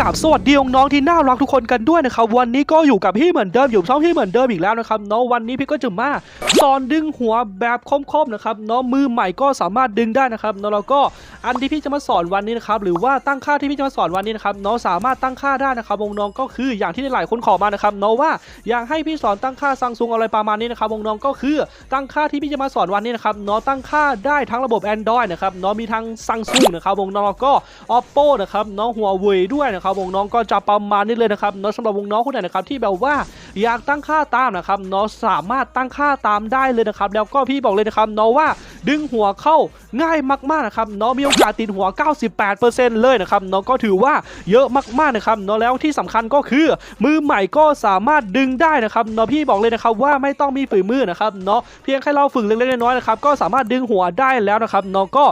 กับสวัสดีน้องที่น่ารักทุกคนกันด้วยนะครับวันนี้ก็อยู่กับพี่เหมือนเดิมอยู่ช่องพี่เหมือนเดิมอีกแล้วนะครับเนาะวันนี้พี่ก็จะมาสอนดึงหัวแบบคมๆนะครับเนาะมือใหม่ก็สามารถดึงได้นะครับเนาะแล้วก็อันที่พี่จะมาสอนวันนี้นะครับหรือว่าตั้งค่าที่พี่จะมาสอนวันนี้นะครับเนาะสามารถตั้งค่าได้นะครับวงน้องก็คืออย่างที่หลายคนขอมานะครับเนาะว่าอยากให้พี่สอนตั้งค่าซังซุงอะไรประมาณนี้นะครับวงน้องก็คือตั้งค่าที่พี่จะมาสอนวันนี้นะครับเนาะตั้งค่าได้ทั้งระบบ Android นะครับเนาะมีทั้งซังซุงนะครับวงน้องก็ Oppo นะครับเนาะหัวเว่ยด้วยนะครับวงน้องก็จะประมาณนี้เลยนะครับเนาะสำหรับวงน้องคนไหนนะครับที่แบบว่าอยากตั้งค่าตามนะครับเนาะสามารถตั้งค่าตามได้เลยนะครับ แล้วก็พี่บอกเลยนะครับเนาะว่าดึงหัวเข้าง่ายมากๆนะครับเนาะมีโอกาสติดหัว 98%เลยนะครับเนาะก็ถือว่าเยอะมากๆนะครับเนาะแล้วที่สำคัญก็คือมือใหม่ก็สามารถดึงได้นะครับเนาะพี่บอกเลยนะครับว่าไม่ต้องมีฝีมือนะครับเนาะเพียงแค่เราฝึกเล็กๆน้อยๆนะครับก็สามารถดึงหัวได้แล้วนะครับเนาะก็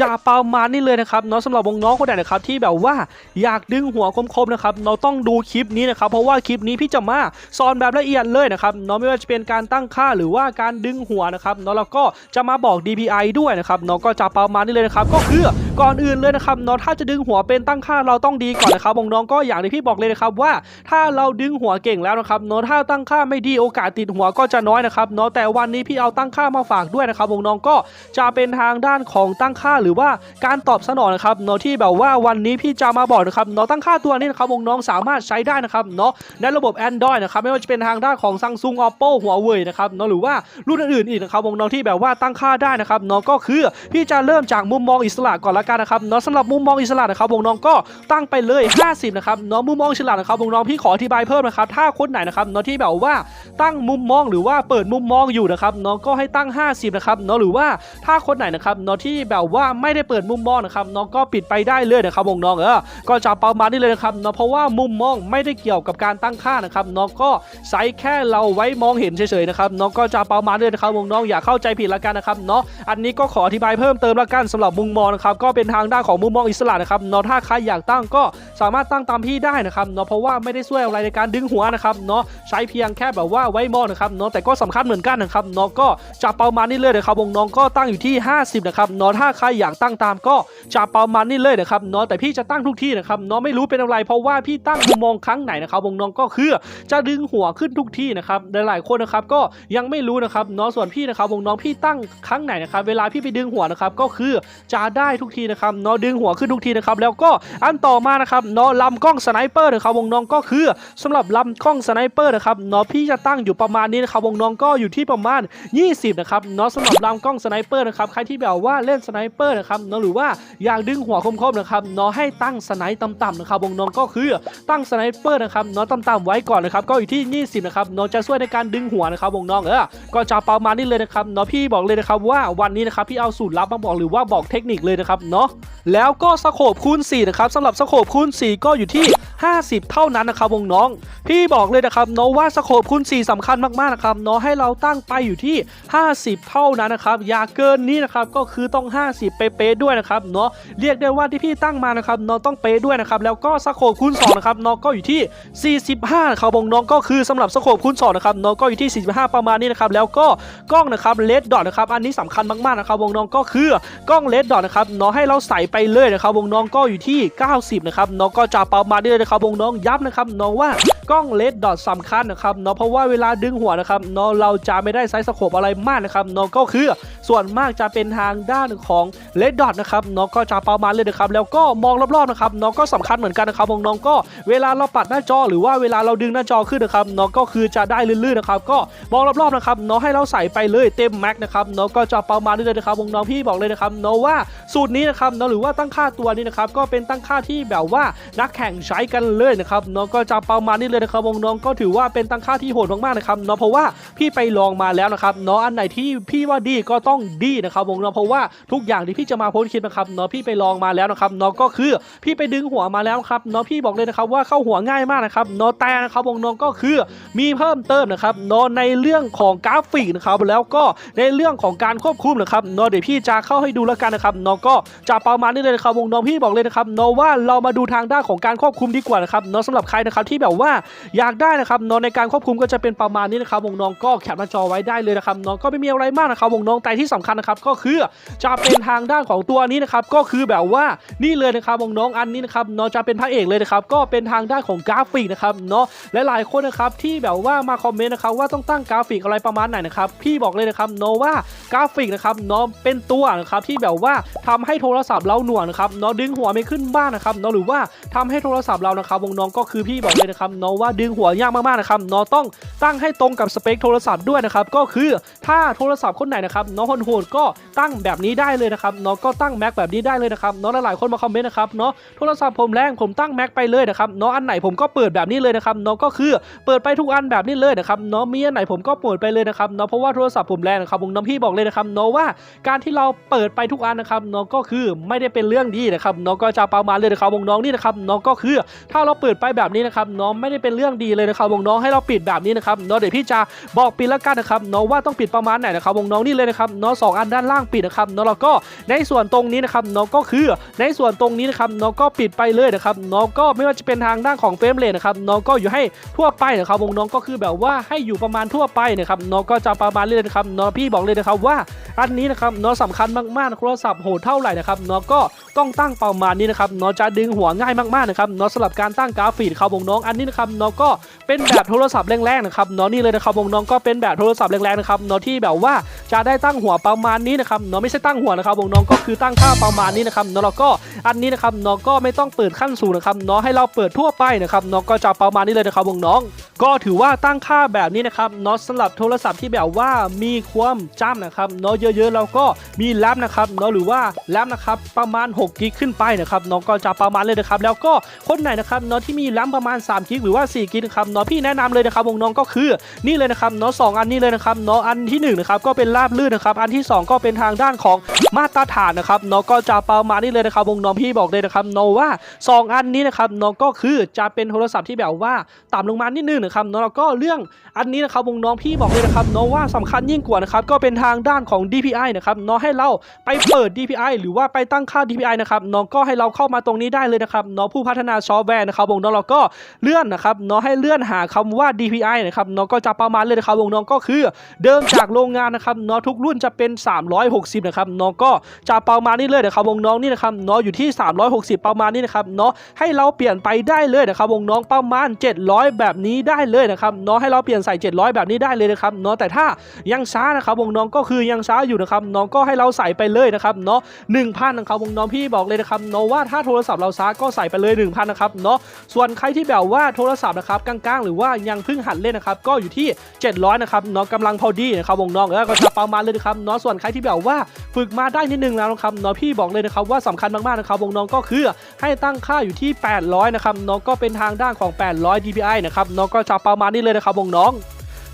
จะประมาณนี้เลยนะครับเนาะสำหรับวงน้องคนไหนนะครับที่แบบว่าอยากดึงหัวคมๆนะครับเราต้องดูคลิปนี้นะครับเพราะว่าคลิปนี้พี่จะมาสอนแบบละเอียดเลยนะครับเนาะไม่ว่าจะเป็นการตั้งค่าหรือว่าการดึงหัวนะครับเนาะแล้วก็จะมาบอก DPI ด้วยนะครับเนาะก็จะประมาณนี้เลยนะครับก็คือก่อนอื่นเลยนะครับเนาะถ้าจะดึงหัวเป็นตั้งค่าเราต้องดีก่อนนะครับวงน้องก็อย่างที่พี่บอกเลยนะครับว่าถ้าเราดึงหัวเก่งแล้วนะครับเนาะถ้าตั้งค่าไม่ดีโอกาสติดหัวก็จะน้อยนะครับเนาะแต่วันนี้พี่เอาตั้งค่ามาฝากด้วยนะครับวงน้องก็จะเป็นทางด้านของตั้งค่าหรือว่าการตอบสนองนะครับเนาะที่แบบว่าวันนี้พี่จะมาบอกนะครับเนาะตั้งค่าตัวนี้นะครับวงน้องสามารถใช้ได้นะครับเนาะในระบบ Android นะครับไม่ว่าจะเป็นทางด้านของ Samsung Oppo หัวเว่ยนะครับเนาะหรือว่ารุ่นอื่นๆอีกนะครับน้องที่แบบว่าตั้งค่าได้นะครับเนาะก็คือพี่จะเริ่มจากมุมมองอิสระก่อนละกันนะครับเนาะสำหรับมุมมองอิสระนะครับวงน้องก็ตั้งไปเลย 50 นะครับเนาะมุมมองอิสระนะครับวงน้องพี่ขออธิบายเพิ่มนะครับถ้าคนไหนนะครับเนาะที่แบบว่าตั้งมุมมองหรือว่าเปิดมุมมองอยู่นะครับเนาะก็ให้ตั้ง 50 นะครับเนาะหรือว่าถ้าคนไหนนะครับเนาะที่แบบว่าไม่ได้เปิดมุมมองนะครับเนาะก็ปิดไปได้เลยนะครับวงน้องเออก็จะประมาณนี้เลยนะครับเนาะเพราะว่ามุมมองไม่ได้เกี่ยวกับการตั้งค่านะครับเนาะก็ใช้แค่เราไว้มองเห็นเฉยๆนะครับเนาะก็จะประมาณนี้เลยนะครับวงน้องอย่าเข้าใจผิดละกันนะครับเนาะอันนี้ก็ขออธิบายเพิ่มเติมละกันสำหรับมุมมองนะครับก็เป็นทางด้านของมุมมองอิสระนะครับเนาะถ้าใครอยากตั้งก็สามารถตั้งตามพี่ได้นะครับเนาะเพราะว่าไม่ได้ช่วยอะไรในการดึงหัวนะครับเนาะใช้เพียงแค่แบบว่าไว้มองนะครับเนาะแต่ก็สำคัญเหมือนกันนะครับเนาะก็จะประมานี้เลยนะครับวงน้องก็ตั้งอยู่ที่ 50นะครับเนาะถ้าใครอยากตั้งตามก็จะประมานี้เลยนะครับเนาะแต่พี่จะตั้งทุกที่นะครับเนาะไม่รู้เป็นอะไร เพราะว่าพี่ตั้งมุมมองครั้งไหนนะครับวงน้องก็คือจะดึงหัวขึ้นทุกที่นะครับหลายๆคนนะครับก็ยังไม่รู้นะครับเนาะส่วนพี่นะครับวงน้องพี่ตั้งครั้งไหนนะครับเวลาพี่ไปดึงหัวนะครับก็คือจะได้ทุกทีนะครับเนาะดึงหัวขึ้นทุกทีนะครับแล้วก็อันต่อมานะครับเนาะลำกล้องสไนเปอร์นะครับวงน้องก็คือสำหรับลำกล้องสไนเปอร์นะครับเนาะพี่จะตั้งอยู่ประมาณนี้นะครับวงน้องก็อยู่ที่ประมาณ 20นะครับเนาะสำหรับลำกล้องสไนเปอร์นะครับใครที่แบบว่าเล่นสไนเปอร์นะครับเนาะหรือว่าอยากดึงหัวคมๆนะครับเนาะให้ตั้งสไนต่ำๆนะครับวงน้องก็คือตั้งสไนเปอร์นะครับเนาะต่ำๆไว้ก่อนนะครับก็อยู่ที่ 20นะครับเนาะจะช่วยในการดึงหัวนะครับวงน้องเออก็จะประมาณนี้เลยนะครับเนาะพี่บอกเลยนะครับว่าวันนี้นะครับพี่เอาสูตรลับมาบอกหรือว่าบอกเทคนิคเลยนะครับเนาะแล้วก็สโคปคูณ4นะครับสำหรับสโคปคูณ4 ก็อยู่ที่ 50 เท่านั้นนะครับวงน้อง พี่บอกเลยนะครับเนาะว่าสโคปคูณ4สำคัญมากๆนะครับเนาะให้เราตั้งไปอยู่ที่ 50 เท่านั้นนะครับอย่าเกินนี้นะครับก็คือต้อง 50 เป๊ะๆด้วยนะครับเนาะเรียกได้ว่าที่พี่ตั้งมานะครับเนาะต้องเป๊ะด้วยนะครับแล้วก็สโคปคูณ2นะครับเนาะก็อยู่ที่ 45นะครับวงน้องก็คือสำหรับสโคปคูณ2นะครับเนาะก็อยู่ที่ 45 ประมาณนี้นะครับแล้วก็กล้องนะครับเลดดอทนะครับอันนี้สำคัญมากๆนะครับวงน้องก็คือกล้องเลดดอทนะครับเนาะให้เราใส่ไปเลยนะครับวงน้องก็อยู่ที่ 90 นะครับน้องก็จะประมาณนี้เลยนะครับวงน้องย้ำนะครับน้องว่ากล้องเลดดอทสำคัญนะครับเนาะเพราะว่าเวลาดึงหัวนะครับเนาะเราจะไม่ได้ใช้สโคปอะไรมากนะครับเนาะก็คือส่วนมากจะเป็นทางด้านของเลดดอทนะครับเนาะก็จะประมาณเลยนะครับแล้วก็มองรอบๆนะครับเนาะก็สำคัญเหมือนกันนะครับวงน้องก็เวลาเราปัดหน้าจอหรือว่าเวลาเราดึงหน้าจอขึ้นนะครับเนาะก็คือจะได้ลื่นๆนะครับก็มองรอบๆนะครับเนาะให้เราใส่ไปเลยเต็มแม็กนะครับเนาะก็จะประมาณนี้เลยนะครับวงน้องพี่บอกเลยนะครับเนาะว่าสูตรนี้นะครับเนาะหรือว่าตั้งค่าตัวนี้นะครับก็เป็นตั้งค่าที่แบบว่านักแข่งใช้กันเลยนะครับเนาะก็จะประมาณนี้เลยนะครับวงน้องก็ถือว่าเป็นตั้งค่าที่โหดมากๆนะครับเนาะเพราะว่าพี่ไปลองมาแล้วนะครับเนาะอันไหนที่พี่ว่าดีก็ต้องดีนะครับวงน้องเพราะว่าทุกอย่างที่พี่จะมาโพสต์คลิปนะครับเนาะพี่ไปลองมาแล้วนะครับเนาะก็คือพี่ไปดึงหัวมาแล้วครับเนาะพี่บอกเลยนะครับว่าเข้าหัวง่ายมากนะครับเนาะแต่นะครับวงน้องก็คือมีเพิ่มเติมนะครับเนาะในเรื่องของกราฟิกนะครับแล้วก็ในเรื่องของการควบคุมนะครับเนาะเดี๋ยวพี่จะเข้าให้ดูแล้วกันนะครับเนาะก็จะประมาณนี้เลยนะครับวงน้องพี่บอกเลยนะครับเนาะว่าเรามาดูทางด้านของการควบคุมดีกว่านะครับเนาะสำหรับใครนะครับที่แบบว่าอยากได้นะครับเนาะในการควบคุมก็จะเป็นประมาณนี้นะครับวงน้องก็แคปหน้าจอไว้ได้เลยนะครับเนาะก็ไม่มีอะไรมากนะครับวงน้องแต่ที่ที่สำคัญนะครับก็คือจะเป็นทางด้านของตัวนี้นะครับก็คือแบบว่านี่เลยนะครับวงน้องอันนี้นะครับเนาะจะเป็นพระเอกเลยนะครับก็เป็นทางด้านของกราฟิกนะครับเนาะและหลายคนนะครับที่แบบว่ามาคอมเมนต์นะครับว่าต้องตั้งกราฟิกอะไรประมาณไหนนะครับพี่บอกเลยนะครับเนาะว่ากราฟิกนะครับเนาะเป็นตัวนะครับที่แบบว่าทำให้โทรศัพท์เราหน่วงนะครับเนาะดึงหัวไม่ขึ้นบ้างนะครับเนาะหรือว่าทำให้โทรศัพท์เรานะครับวงน้องก็คือพี่บอกเลยนะครับเนาะว่าดึงหัวยากมากๆนะครับเนาะต้องตั้งให้ตรงกับสเปคโทรศัพท์ด้วยนะครับก็คือถ้าโทรศัพท์คนไหนนะครับเนาะโหดๆก็ตั้งแบบนี้ได้เลยนะครับเนาะก็ตั้งแม็กแบบนี้ได้เลยนะครับเนาะหลายๆคนมาคอมเมนต์นะครับเนาะโทรศัพท์ผมแรงผมตั้งแม็กไปเลยนะครับเนาะอันไหนผมก็เปิดแบบนี้เลยนะครับเนาะก็คือเปิดไปทุกอันแบบนี้เลยนะครับเนาะมีอันไหนผมก็เปิดไปเลยนะครับเนาะเพราะว่าโทรศัพท์ผมแรงนะครับวงน้องพี่บอกเลยนะครับเนาะว่าการที่เราเปิดไปทุกอันนะครับเนาะก็คือไม่ได้เป็นเรื่องดีนะครับเนาะก็จะประมาณเลยนะครับวงน้องนี่นะครับเนาะก็คือถ้าเราเปิดไปแบบนี้นะครับเนาะไม่ได้เป็นเรื่องดีเลยนะครับวงน้องให้เราปิดแบบนี้นะครับเนาะเดี๋ยวพี่จะบอกปิดแล้วกันนะครับเนาะว่าต้องปิดประมาณไหนนะครับวงน้องนี่เลยนะครับเนาะสองอันด้านล่างปิดนะครับเนาะแล้วก็ในส่วนตรงนี้นะครับเนาะก็คือในส่วนตรงนี้นะครับเนาะก็ปิดไปเลยนะครับเนาะก็ไม่ว่าจะเป็นทางด้านของเฟรมเรทนะครับเนาะก็อยู่ให้ทั่วไปนะครับวงน้องก็คือแบบว่าให้อยู่ประมาณทั่วไปนะครับเนาะก็จะประมาณเลยนะครับเนาะพี่บอกเลยนะครับว่าอันนี้นะครับเนาะสำคัญมากๆโทรศัพท์โหดเท่าไหร่นะครับเนาะก็ต้องตั้งประมาณนี้นะครับเนาะจะดึงหัวง่ายมากๆนะครับเนาะสำหรับการตั้งกราฟิกครับวงน้องอันนี้นะครับเนาะก็เป็นแบบโทรศัพท์แรงๆนะครับเนาะนี่เลยนะครับวงน้องก็เป็นแบบโทรศัพท์แรงๆนะครับเนาะที่แบบว่าจะได้ตั้งหัวประมาณนี้นะครับเนาะไม่ใช่ตั้งหัวนะครับวงน้องก็คือตั้งค่าประมาณนี้นะครับเนาะแล้วก็อันนี้นะครับเนาะก็ไม่ต้องเปิดขั้นสูงนะครับเนาะให้เราเปิดทั่วไปนะครับเนาะก็จะประมาณนี้เลยนะครับวงน้อง ก็ถือว่าตั้งค่าแบบนี้นะครับเนาะสำหรับโทรศัพท์ที่แบบว่ามีความจ้ำนะครับเนาะเยอะๆแล้วก็มีแรมนะครับเนาะหรือว่าแรมนะครับประมาณ6กิกขึ้นไปนะครับเนาะก็จะประมาณเลยนะครับแล้วก็คนไหนนะครับเนาะที่มีแรมประมาณ3กิกหรือว่า4 กินะครับเนาะพี่แนะนำเลยนะครับวงน้องก็คือนี่เลยนะครับเนาะสองอันนี้เลยนะครับเนาะอันที่1นะครับก็เป็นราบลื่นนะครับอันที่ 2 ก็เป็นทางด้านของมาตรฐานนะครับเนาะก็จะประมาณนี้เลยนะครับวงน้องพี่บอกเลยนะครับเนาะว่า 2 อันนี้นะครับเนาะก็คือจะเป็นโทรศัพท์ที่แบบว่าต่ำลงมานิดนึงนะครับเนาะแล้วก็เรื่องอันนี้นะครับวงน้องพี่บอกเลยนะครับเนาะว่าสำคัญยิ่งกว่านะครับก็เป็นทางด้านของ DPI นะครับเนาะให้เราไปเปิด DPI หรือว่าไปตั้งค่า DPI นะครับเนาะก็ให้เราเข้ามาตรงนี้ได้เลยนะครับเนาะผู้พัฒนาซอฟต์แวร์นะครับวงน้องเราก็เลื่อนนะครับเนาะให้เลื่อนหาคำว่า DPI นะครับเนาะก็จะประมาณเลยนะครับวงน้องก็คือเดิมจากโรงงานนะครับเนาะทุกรุ่นจะเป็น 360 นะครับเนาะก็จะประมาณนี้เลยนะครับวงน้องนี่นะครับเนาะอยู่ที่ 360 ประมาณนี้นะครับเนาะให้เราเปลี่ยนไปได้เลยนะครับวงน้องประมาณ 700 แบบนี้ได้เลยนะครับเนาะให้เราเปลี่ยนใส่ 700 แบบนี้ได้เลยนะครับเนาะแต่ถ้ายังช้านะครับวงน้องก็คือยังช้าอยู่นะครับเนาะก็ให้เราใส่ไปเลยนะครับเนาะ1,000นะครับวงน้องพี่บอกเลยนะครับเนาะว่าถ้าโทรศัพท์เราช้าก็ใส่ไปเลย 1,000 นะครับเนาะส่วนใครที่แบบว่าโทรศัพท์นะครับกลางๆ หรือว่ายังเพิ่งหัดเล่นนะครับก็อยู่ที่ 700นะครับน้องกำลังพอดีนะครับวงน้องแล้วก็จะประมาณเลยนะครับน้องส่วนใครที่แบบว่าฝึกมาได้นิดนึงแล้วนะครับน้องพี่บอกเลยนะครับว่าสำคัญมากๆนะครับวงน้องก็คือให้ตั้งค่าอยู่ที่ 800นะครับน้องก็เป็นทางด้านของ 800 dpi นะครับน้องก็จะประมาณนี้เลยนะครับวงน้อง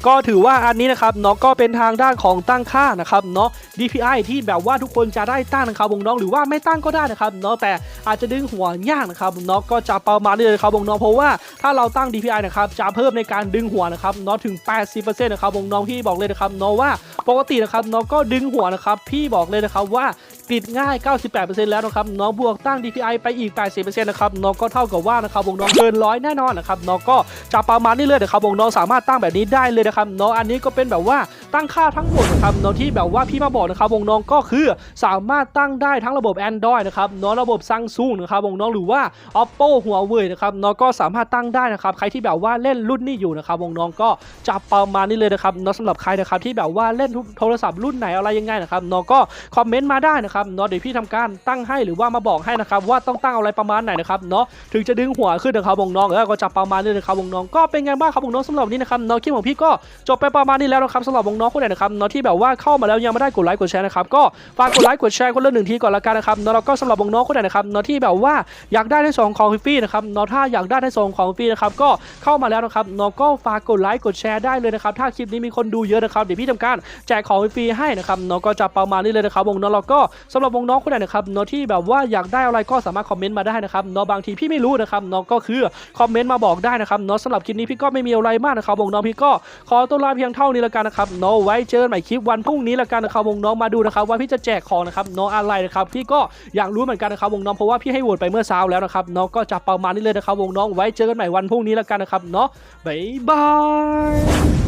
ก็ถือว่าอันนี้นะครับเนาะก็เป็นทางด้านของตั้งค่านะครับเนาะ DPI ที่แบบว่าทุกคนจะได้ตั้งนะครับวงน้องหรือว่าไม่ตั้งก็ได้นะครับเนาะแต่อาจจะดึงหัวยากนะครับเนาะก็จะประมาณนี้เลยครับวงน้องเพราะว่าถ้าเราตั้ง DPI นะครับจะเพิ่มในการดึงหัวนะครับเนาะถึง 80%นะครับวงน้องพี่บอกเลยนะครับเนาะว่าปกตินะครับเนาะก็ดึงหัวนะครับพี่บอกเลยนะครับว่าปิดง่าย 98%แล้วนะครับเนาะบวกตั้ง DPI ไปอีก 80%นะครับเนาะก็เท่ากับว่านะครับวงน้องเกินร้อยแน่นอนนะครับเนาะก็จะประมาณนี้เลยนะครับวงน้องสามารถตั้งแบบนี้ได้เลยนะครับเนาะอันนี้ก็เป็นแบบว่าตั้งค่าทั้งหมดนะครับเนาะที่แบบว่าพี่มาบอกนะครับวงน้องก็คือสามารถตั้งได้ทั้งระบบ Android นะครับเนาะระบบ Samsung นะครับวงน้องหรือว่า Oppo หัวเว่ยนะครับเนาะก็สามารถตั้งได้นะครับใครที่แบบว่าเล่นรุ่นนี้อยู่นะครับวงน้องก็จะประมาณนี้เลยนะครับเนาะสำหรับใครนะครับที่แบบว่าเล่นโทรศัพท์รุ่นไหนอะไรยังไงนะครับเนาะก็คอมเมนต์มาได้นะครับเนาะเดี๋ยวพี่ทำการตั้งให้หรือว่ามาบอกให้นะครับว่าต้องตั้งอะไรประมาณไหนนะครับเนาะถึงจะดึงหัวขึ้นนะครับวงน้องแล้วก็จะประมาณนี้นะครับวงน้องก็เป็นไงบ้างครับวงน้องสำหรับนี้นะครับเนาะคลิปของพี่ก็จบไปประมาณนี้แล้วนะครับสำหรับวงน้องคนไหนนะครับเนาะที่แบบว่าเข้ามาแล้วยังไม่ได้กดไลค์กดแชร์นะครับก็ฝากกดไลค์กดแชร์คนละหนึ่งทีก่อนละกันนะครับนาะแล้วก็สำหรับวงน้องคนไหนนะครับเนาะที่แบบว่าอยากได้ได้ส่งของฟรีนะครับเนาะถ้าอยากได้ได้ส่งของฟรีนะครับก็เข้ามาแล้วนะครับเนาะก็ฝากกดไลค์กดแชร์ได้เลยนะครับถ้าคลิปนี้มีคนดูเยอะนะครับเดี๋ยวพี่ทำการแจกของฟรีให้นะครับเนาะก็จะประมาณนี้เลยนะครับวงน้องแล้วก็สำหรับวงน้องคนไหนนะครับเนาะที่แบบว่าอยากได้อะไรก็สามารถคอมเมนต์มาได้นะครับเนาะบางทีพี่ไม่รู้นะครับเนาะก็คือคอมเมนต์มาบอกได้นะครับเนาะสำหรับคลิปนี้พี่ก็ไม่มีอะไรมากนะครับวงน้องพี่ก็ขอตัวลาเพียงเท่านี้ละกันนะครับเนาะไว้เจอกันใหม่คลิปวันพรุ่งนี้ละกันนะครับวงน้องมาดูนะครับว่าพี่จะแจกของนะครับเนาะอะไรนะครับพี่ก็อยากรู้เหมือนกันนะครับวงน้องเพราะว่าพี่ให้โหวตไปเมื่อเช้าแล้วนะครับเนาะก็จะประมาณนี้เลยนะครับวงน้องไว้เจอกันใหม่วันพรุ่งนี้ละกันนะครับเนาะบ๊ายบาย